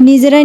নিজেরাই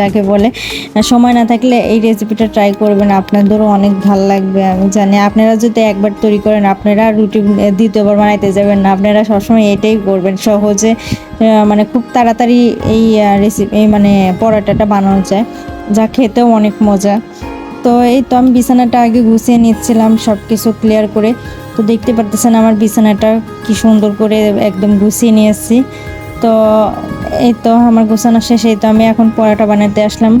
যাকে বলে, সময় না থাকলে এই রেসিপিটা ট্রাই করবেন, আপনাদেরও অনেক ভালো লাগবে। আমি জানি আপনারা যদি একবার তৈরি করেন, আপনারা রুটি দ্বিতীয়বার বানাইতে যাবেন না। আপনারা সবসময় এটাই করবেন, সহজে মানে খুব তাড়াতাড়ি এই রেসিপি মানে পরোটাটা বানানো যায়, যা খেতেও অনেক মজা। তো এই তো আমি বিছানাটা আগে গুছিয়ে নিচ্ছিলাম সব কিছু ক্লিয়ার করে। তো দেখতে পারতেছেন আমার বিছানাটা কি সুন্দর করে একদম গুছিয়ে নিয়েছি। তো এই তো আমার গোছানো শেষ, এই তো আমি এখন পরোটা বানাতে আসলাম।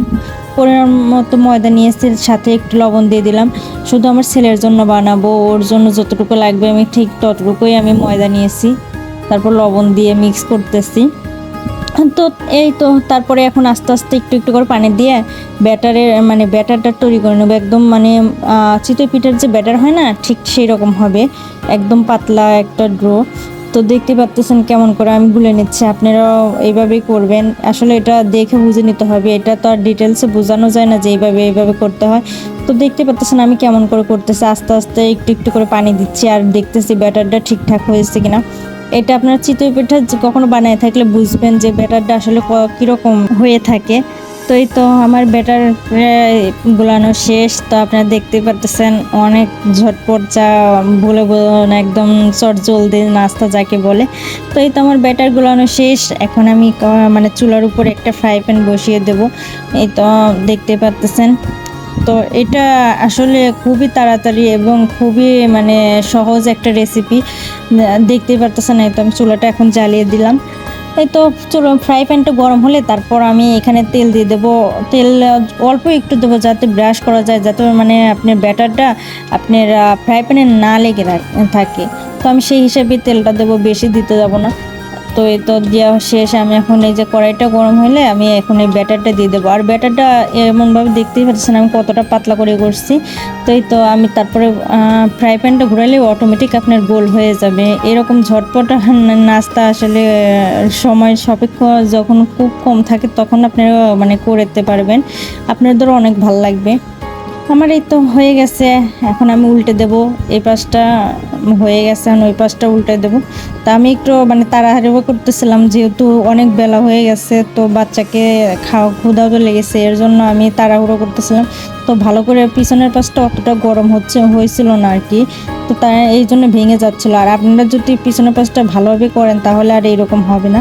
পরিমাণ মতো ময়দা নিয়েছি সাথে একটু লবণ দিয়ে দিলাম। শুধু আমার ছেলের জন্য বানাবো, ওর জন্য যতটুকু লাগবে আমি ঠিক ততটুকুই আমি ময়দা নিয়েছি। তারপর লবণ দিয়ে মিক্স করতেছি। তো এই তো, তারপরে এখন আস্তে আস্তে একটু একটু করে পানি দিয়ে ব্যাটারের মানে ব্যাটারটা তৈরি করে নেব। একদম মানে চিতই পিঠার যে ব্যাটার হয় না, ঠিক সেই রকম হবে। একদম পাতলা একটা ড্রো তো দেখতে পাচ্তেছেন কেমন করে, আমি গুলে নিচ্ছি, আপনারাও এইভাবেই করবেন। আসলে এটা দেখে বুঝে নিতে হবে, এটা তো আর ডিটেলসে বোঝানো যায় না যে এইভাবে এইভাবে করতে হয়। তো দেখতে পাচ্তেছেন আমি কেমন করে করতেছি, আস্তে আস্তে একটু একটু করে পানি দিচ্ছি আর দেখতেছি ব্যাটারটা ঠিকঠাক হয়েছে কিনা। এটা আপনার চিতই পিঠা কখনো বানায় থাকলে বুঝবেন যে ব্যাটারটা আসলে কীরকম হয়ে থাকে। তো এই তো আমার ব্যাটার গুলানো শেষ, তো আপনারা দেখতে পারতেছেন অনেক ঝটপট যা বলে বলে না একদম চট জলদি নাস্তা যাকে বলে। তো এই তো আমার ব্যাটার গুলানো শেষ, এখন আমি মানে চুলার উপরে একটা ফ্রাই প্যান বসিয়ে দেব। এই তো দেখতে পারতেছেন। তো এটা আসলে খুবই তাড়াতাড়ি এবং খুবই মানে সহজ একটা রেসিপি দেখতে পারতেছেন এই তো আমি চুলাটা এখন জ্বালিয়ে দিলাম। এই তো ফ্রাই প্যানটা গরম হলে তারপর আমি এখানে তেল দিয়ে দেবো। তেল, অল্প একটু দেবো যাতে ব্রাশ করা যায়, যাতে মানে আপনার ব্যাটারটা আপনার ফ্রাই প্যানে না লেগে থাকে। তো আমি সেই হিসাবে তেলটা দেবো, বেশি দিতে যাব না। তো এই তো দেওয়া শেষ। আমি এখন এই যে কড়াইটা গরম হলে আমি এখন এই ব্যাটারটা দিয়ে দেবো। আর ব্যাটারটা এমনভাবে দেখতেই পাচ্ছেন আমি কতটা পাতলা করে করছি। তো এই তো আমি তারপরে ফ্রাই প্যানটা ঘুরালে অটোমেটিক আপনার গোল হয়ে যাবে। এরকম ঝটপট নাস্তা আসলে সময় সাপেক্ষ যখন খুব কম থাকে তখন আপনারা মানে করতে পারবেন। আপনাদের অনেক ভালো লাগবে। আমার এই তো হয়ে গেছে, এখন আমি উল্টে দেব। এই পাশটা হয়ে গেছে, এখন ওই পাশটা উল্টে দেব। তা আমি একটু মানে তাড়াহুড়ো করতেছিলাম, যেহেতু অনেক বেলা হয়ে গেছে, তো বাচ্চাকে খাওয়া ক্ষুধাও তো লেগেছে এর জন্য আমি তাড়াহুড়ো করতেছিলাম। তো ভালো করে পিছনের পাশটা অতটা গরম হচ্ছে, হয়েছিল না আর কি। তো তাই এই জন্য ভেঙে যাচ্ছিল। আর আপনারা যদি পিছনের পাশটা ভালোভাবে করেন, তাহলে আর এইরকম হবে না।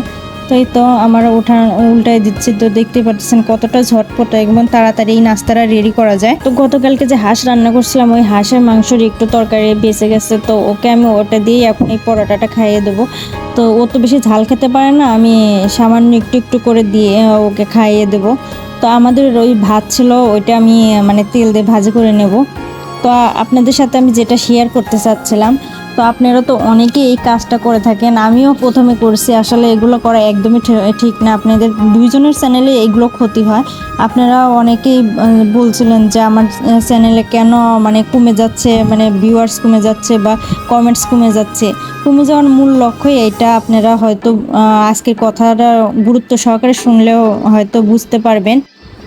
এই তো আমার উঠা উল্টাই দিচ্ছে, তো দেখতে পাচ্ছেন কতটা ঝটপট একদম তাড়াতাড়ি এই নাস্তাটা রেডি করা যায়। তো গতকালকে যে হাঁস রান্না করছিলাম, ওই হাঁসের মাংসের একটু তরকারি বেঁচে গেছে, তো ওকে আমি ওটা দিয়েই এখন এই পরোটাটা খাইয়ে দেবো। তো ও তো বেশি ঝাল খেতে পারে না, আমি সামান্য একটু একটু করে দিয়ে ওকে খাইয়ে দেবো। তো আমাদের ওই ভাত ছিল, ওইটা আমি মানে তেল দিয়ে ভাজি করে নেব। তো আপনাদের সাথে আমি যেটা শেয়ার করতে চাচ্ছিলাম তো আপনারা তো অনেকেই এই কাজটা করে থাকেন, আমিও প্রথমে করছি। আসলে এগুলো করা একদমই ঠিক না। আপনাদের দুইজনের চ্যানেলে এগুলো ক্ষতি হয়। আপনারা অনেকেই বলছিলেন যে আমার চ্যানেলে কেন মানে কমে যাচ্ছে মানে ভিউয়ার্স কমে যাচ্ছে বা কমেন্টস কমে যাচ্ছে। কমে যাওয়ার মূল লক্ষ্যই এটা। আপনারা হয়তো আজকের কথাটা গুরুত্ব সহকারে শুনলেও হয়তো বুঝতে পারবেন।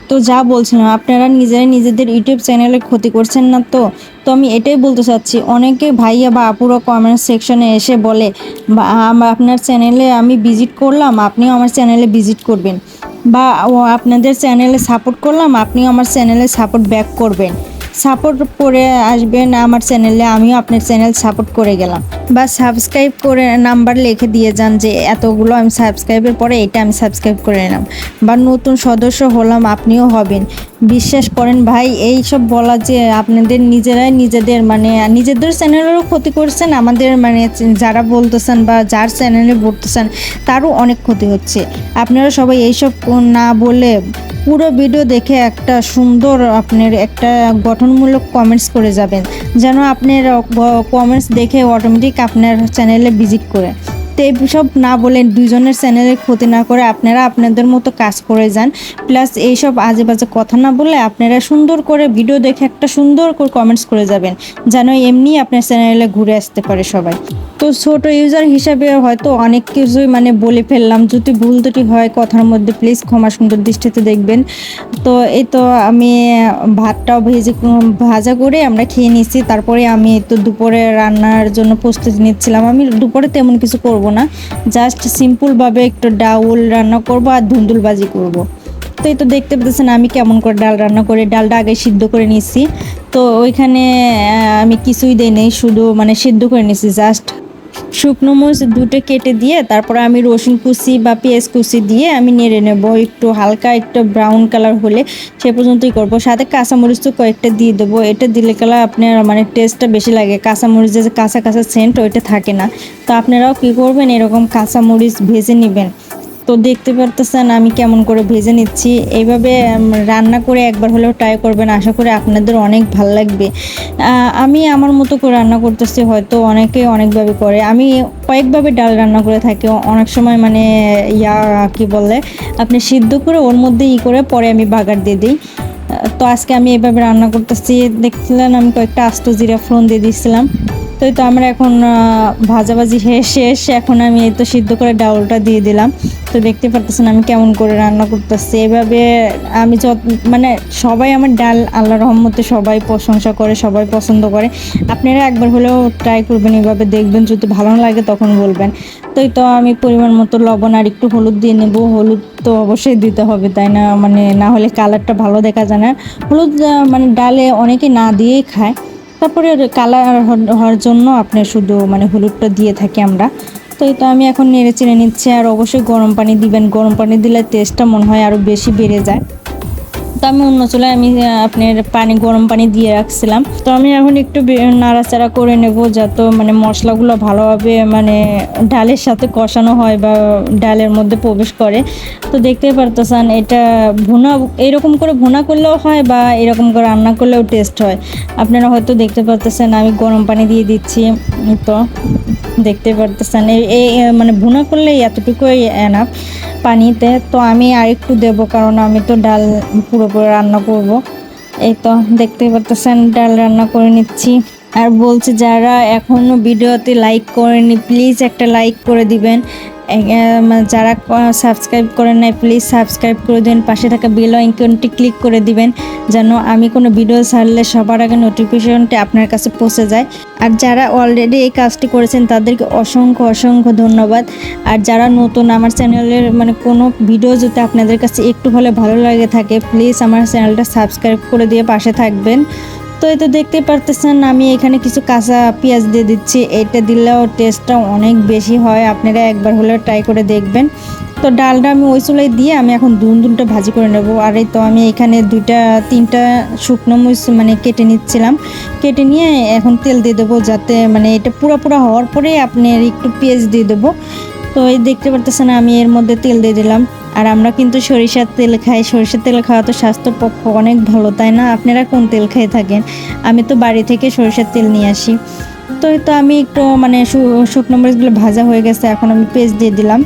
তো যা বলছিলাম, আপনারা নিজেরা নিজেদের ইউটিউব চ্যানেলের ক্ষতি করছেন না তো? তো আমি এটাই বলতে চাচ্ছি, অনেকে ভাইয়া বা আপুরা কমেন্ট সেকশনে এসে বলে, বা আপনার চ্যানেলে আমি ভিজিট করলাম, আপনিও আমার চ্যানেলে ভিজিট করবেন। বা আপনাদের চ্যানেলে সাপোর্ট করলাম, আপনিও আমার চ্যানেলে সাপোর্ট ব্যাক করবেন। সাপোর্ট করে আসবেন আমার চ্যানেলে, আমিও আপনার চ্যানেল সাপোর্ট করে গেলাম। বা সাবস্ক্রাইব করে নাম্বার লিখে দিয়ে যান যে এতগুলো আমি সাবস্ক্রাইবের পরে এটা আমি সাবস্ক্রাইব করে নিলাম। বা নতুন সদস্য হলাম, আপনিও হবেন। বিশ্বাস করেন ভাই এই সব বলা যে আপনাদের নিজেরাই নিজেদের মানে নিজেদের চ্যানেলেরও ক্ষতি করছেন, আমাদের মানে যারা বলতেছেন বা যার চ্যানেলে বলতেছেন, তারও অনেক ক্ষতি হচ্ছে। আপনারা সবাই এইসব না বলে পুরো ভিডিও দেখে একটা সুন্দর আপনার একটা গঠনমূলক কমেন্টস করে যাবেন, যেন আপনার কমেন্টস দেখে অটোমেটিক আপনার চ্যানেলে ভিজিট করে। তো এইসব না বলেন দুইজনের চ্যানেলের ক্ষতি না করে আপনারা আপনাদের মতো কাজ করে যান। প্লাস এইসব আজে বাজে কথা না বলে আপনারা সুন্দর করে ভিডিও দেখে একটা সুন্দর করে কমেন্টস করে যাবেন। যেন এমনি আপনার চ্যানেলে ঘুরে আসতে পারে সবাই। তো ছোট ইউজার হিসাবে হয়তো অনেক কিছুই মানে বলে ফেললাম। যদি ভুল ত্রুটি হয়, কথার মধ্যে প্লিজ ক্ষমা সুন্দর দৃষ্টিতে দেখবেন। তো এই তো আমি ভাতটাও ভেজে, ভাজা করে আমরা খেয়ে নিচ্ছি তারপরে আমি তো দুপুরে রান্নার জন্য প্রস্তুতি নিচ্ছিলাম। আমি দুপুরে তেমন কিছু করব না। জাস্ট সিম্পলভাবে একটু ডাউল রান্না করব আর ধুন্দুল বাজি করব। তো এই তো দেখতে পেতেছেন আমি কেমন করে ডাল রান্না করে, ডালটা আগে সিদ্ধ করে নিচ্ছি তো ওইখানে আমি কিছুই দেই নেই, শুধু মানে সিদ্ধ করে নিচ্ছি জাস্ট শুকনো মরিচ দুটো কেটে দিয়ে তারপরে আমি রসুন কুচি বা পেঁয়াজ কুচি দিয়ে আমি নেড়ে নেব। একটু হালকা, একটু ব্রাউন কালার হলে সে পর্যন্তই করব। সাথে কাঁচামরিচ তো কয়েকটা দিয়ে দেবো। এটা দিলে কালার আপনার মানে টেস্টটা বেশি লাগে। কাঁচামরিচের যে কাঁচা কাঁচা সেন্ট ওইটা থাকে না। তো আপনারাও কী করবেন? এরকম কাঁচামরিচ ভেজে নেবেন। তো দেখতে পারতেছেন আমি কেমন করে ভেজে নিচ্ছি। এইভাবে রান্না করে একবার হলেও ট্রাই করবেন। আশা করি আপনাদের অনেক ভালো লাগবে। আমি আমার মতো করে রান্না করতেছি, হয়তো অনেকে অনেকভাবে করে। আমি কয়েকভাবে ডাল রান্না করে থাকি। অনেক সময় মানে ইয়া, কি বলে, আপনি সিদ্ধ করে ওর মধ্যে ই করে পরে আমি বাগার দিয়ে দিই। তো আজকে আমি এভাবে রান্না করতেছি। দেখছিলেন আমি কয়েকটা আস্ত জিরা ফোড়ন দিয়ে দিয়েছিলাম তো তো আমরা এখন ভাজাভাজি শেষ শেষ। এখন আমি এই তো সিদ্ধ করে ডাউলটা দিয়ে দিলাম। তো দেখতে পারতেছেন আমি কেমন করে রান্না করতেছি। এভাবে আমি যত মানে সবাই আমার ডাল আল্লাহ রহমতে সবাই প্রশংসা করে, সবাই পছন্দ করে। আপনারা একবার হলেও ট্রাই করবেন, এভাবে দেখবেন। যদি ভালো লাগে তখন বলবেন। তো তো আমি পরিমাণ মতো লবণ আর একটু হলুদ দিয়ে নেব। হলুদ তো অবশ্যই দিতে হবে, তাই না? মানে না হলে কালারটা ভালো দেখা যায় না। হলুদ মানে ডালে অনেকে না দিয়েই খায়। তারপরে কালার হওয়ার জন্য আপনি শুধু মানে হলুদটা দিয়ে থাকি আমরা। তো এই তো আমি এখন নেড়ে চেড়ে নিচ্ছি আর অবশ্যই গরম পানি দিবেন। গরম পানি দিলে টেস্টটা মনে হয় আরও বেশি বেড়ে যায়। তো আমি অন্য চুলায় আমি আপনার পানি গরম পানি দিয়ে রাখছিলাম। তো আমি এখন একটু নাড়াচাড়া করে নেব যাতে মানে মশলাগুলো ভালোভাবে মানে ডালের সাথে কষানো হয় বা ডালের মধ্যে প্রবেশ করে। তো দেখতেই পারতেছেন এটা ভুনা এরকম করে ভুনা করলেও হয় বা এরকম করে রান্না করলেও টেস্ট হয়। আপনারা হয়তো দেখতে পারতেছেন আমি গরম পানি দিয়ে দিচ্ছি তো দেখতে পারতেছেন। এই, মানে ভুনা করলে এতটুকুই এনাফ পানিতে, তো আমি আর একটু দেবো কারণ আমি তো ডাল পুরোপুরি রান্না করব। এই তো দেখতেই পারতেছেন, ডাল রান্না করে নিচ্ছি। আর বলছি, যারা এখনও ভিডিওতে লাইক করেনি প্লিজ একটা লাইক করে দিবেন। যারা সাবস্ক্রাইব করেন নাই প্লিজ সাবস্ক্রাইব করে দিন। পাশে থাকা বেল আইকনটি ক্লিক করে দিবেন, যেন আমি কোনো ভিডিও ছাড়লে সবার আগে নোটিফিকেশনটি আপনার কাছে পৌঁছে যায়। আর যারা অলরেডি এই কাজটি করেছেন, তাদেরকে অসংখ্য অসংখ্য ধন্যবাদ। আর যারা নতুন, আমার চ্যানেলের মানে কোনো ভিডিও যদি আপনাদের কাছে একটু হলে ভালো লাগে থাকে প্লিজ আমার চ্যানেলটা সাবস্ক্রাইব করে দিয়ে পাশে থাকবেন। তো এই তো দেখতে পারতেছেন, আমি এখানে কিছু কাঁচা পেঁয়াজ দিয়ে দিচ্ছি। এটা দিলেও টেস্টটা অনেক বেশি হয়, আপনারা একবার হলেও ট্রাই করে দেখবেন। তো ডালটা আমি ওই চুলাই দিয়ে আমি এখন দুন দুনটা ভাজি করে নেব। আর এই তো আমি এখানে দুইটা, তিনটা শুকনো মরিচ মানে কেটে নিচ্ছিলাম। কেটে নিয়ে এখন তেল দিয়ে দেবো যাতে মানে এটা পুরো পুরো হওয়ার পরে আপনি একটু পেঁয়াজ দিয়ে দেবো। তো এই দেখতে পারতেছেন আমি এর মধ্যে তেল দিয়ে দিলাম। আর আমরা কিন্তু সরিষার তেল খাই। সরিষার তেল খাওয়া তো স্বাস্থ্য পক্ষ অনেক ভালো, তাই না? আপনারা কোন তেল খেয়ে থাকেন? আমি তো বাড়ি থেকে সরিষার তেল নিয়ে আসি। তো তো আমি একটু মানে শুকনো মরিচগুলো ভাজা হয়ে গেছে, এখন আমি পেস্ট দিয়ে দিলাম।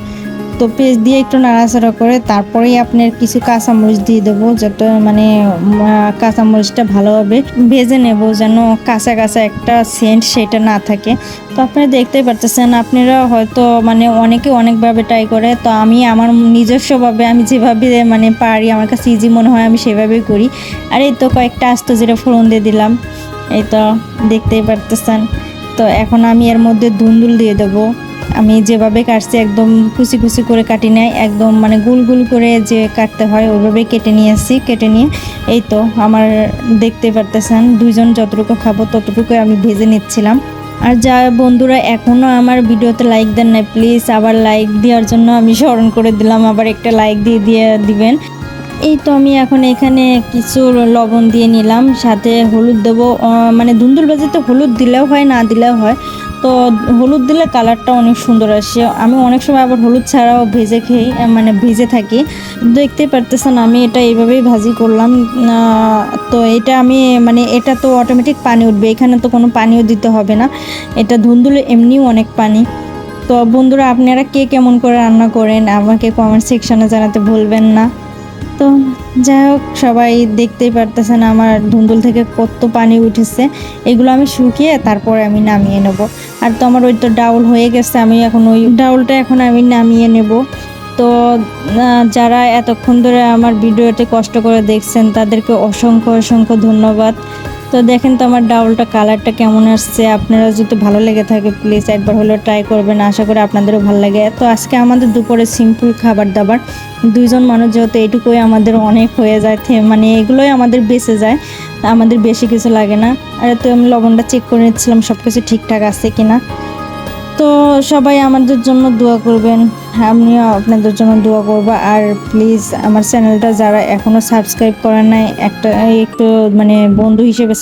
তো পেস্ট দিয়ে একটু নাড়াচাড়া করে তারপরেই আপনার কিছু কাঁচামরিচ দিয়ে দেবো যাতে মানে কাঁচামরিচটা ভালোভাবে ভেজে নেব যেন কাঁচা কাঁচা একটা সেন্ট সেটা না থাকে। তো আপনারা দেখতেই পারতেছেন, আপনারা হয়তো মানে অনেকে অনেকভাবে ট্রাই করে, তো আমি আমার নিজস্বভাবে আমি যেভাবে মানে পারি, আমার কাছে ইজি মনে হয় আমি সেভাবেই করি। আর এই তো কয়েকটা আস্ত জিরে ফোড়ন দিয়ে দিলাম, এই তো দেখতেই পারতেছেন। তো এখন আমি এর মধ্যে ধুন্দুল দিয়ে দেবো। আমি যেভাবে কাটছি একদম কুচি কুচি করে কাটি নাই, একদম মানে গুল গুল করে যে কাটতে হয় ওইভাবে কেটে নিয়ে আসছি, কেটে নিয়ে। এই তো আমার দেখতে পারতেছেন, দুইজন যতটুকু খাব ততটুকু আমি ভেজে নিচ্ছিলাম। আর যা বন্ধুরা এখনও আমার ভিডিওতে লাইক দেন না প্লিজ আবার লাইক দেওয়ার জন্য আমি স্মরণ করে দিলাম, আবার একটা লাইক দিয়ে দিয়ে দিবেন। এই তো আমি এখন এখানে কিছু লবণ দিয়ে নিলাম, সাথে হলুদ দেবো মানে ধুন্দুল ভাজিতে হলুদ দিলেও হয়, না দিলেও হয়। তো হলুদ দিলে কালারটা অনেক সুন্দর আসে। আমি অনেক সময় আবার হলুদ ছাড়াও ভেজে খেই মানে ভেজে থাকি। দেখতে পারতেছেন, আমি এটা এইভাবেই ভাজি করলাম। তো এটা আমি মানে এটা তো অটোমেটিক পানি উঠবে, এখানে তো কোনো পানিও দিতে হবে না। এটা ধুন্দুলে এমনিও অনেক পানি। তো বন্ধুরা, আপনারা কে কেমন করে রান্না করেন, আমাকে কমেন্ট সেকশনে জানাতে ভুলবেন না। তো যাই হোক, সবাই দেখতেই পারতেছেন আমার ধুন্দুল থেকে কত পানি উঠেছে। এগুলো আমি শুকিয়ে তারপরে আমি নামিয়ে নেব। আর তো আমার ওই তো ডাউল হয়ে গেছে, আমি এখন ওই ডাউলটা এখন আমি নামিয়ে নেব। তো যারা এতক্ষণ ধরে আমার ভিডিওতে কষ্ট করে দেখছেন, তাদেরকে অসংখ্য অসংখ্য ধন্যবাদ। তো দেখেন তো আমার ডাউলটা, কালারটা কেমন আসছে। আপনারা যদি ভালো লেগে থাকে প্লিজ একবার হলেও ট্রাই করবেন। আশা করি আপনাদেরও ভালো লাগে। তো আজকে আমাদের দুপুরে সিম্পল খাবার দাবার। দুইজন মানুষ যেহেতু এইটুকুই আমাদের অনেক হয়ে যায় মানে এগুলোই আমাদের বেঁচে যায়, আমাদের বেশি কিছু লাগে না। আর তো আমি লবণটা চেক করে নিচ্ছিলাম সব কিছু ঠিকঠাক আছে কিনা। তো সবাই আমাদের জন্য দোয়া করবেন। আমিও আপনাদের জন্য দোয়া করব। আর প্লিজ আমার চ্যানেলটা যারা এখনও সাবস্ক্রাইব করেন নাই, একটা, একটু মানে বন্ধু হিসেবে